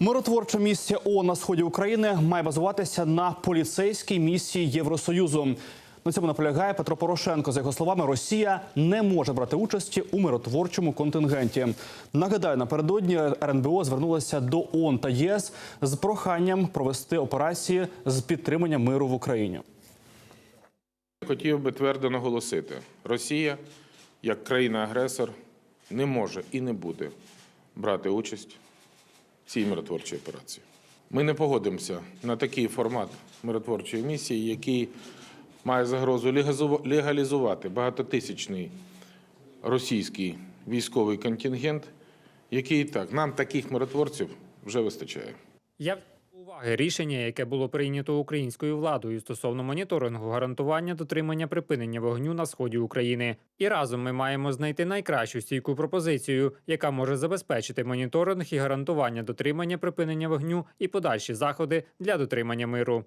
Миротворча місія ООН на сході України має базуватися на поліцейській місії Євросоюзу. На цьому наполягає Петро Порошенко. За його словами, Росія не може брати участі у миротворчому контингенті. Нагадаю, напередодні РНБО звернулася до ООН та ЄС з проханням провести операції з підтримання миру в Україні. Хотів би твердо наголосити: Росія, як країна-агресор, не може і не буде брати участь цій миротворчій операції. Ми не погодимося на такий формат миротворчої місії, який має загрозу легалізу- легалізувати багатотисячний російський військовий контингент, який так нам таких миротворців вже вистачає. Я уваги рішення, яке було прийнято українською владою стосовно моніторингу гарантування дотримання припинення вогню на сході України. І разом ми маємо знайти найкращу стійку пропозицію, яка може забезпечити моніторинг і гарантування дотримання припинення вогню і подальші заходи для дотримання миру.